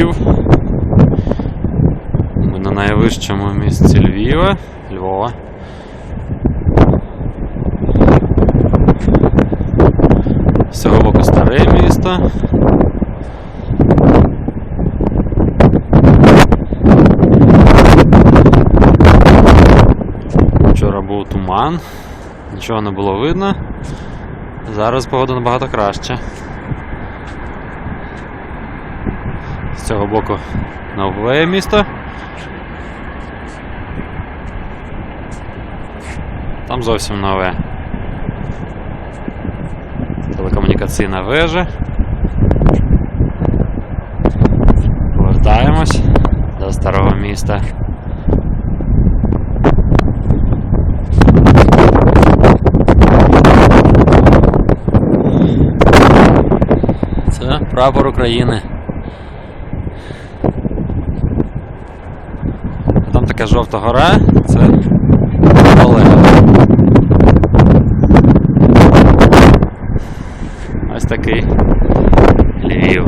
Львів. Ми на найвищому місці Львіва. Львова. З цього боку старе місто. Вчора був туман, нічого не було видно. Зараз погода набагато краще. З цього боку нове місто. Там зовсім нове. Телекомунікаційна вежа. Повертаємось до старого міста. Прапор України. А Там така жовта гора, це Олега. Ось такий Львів.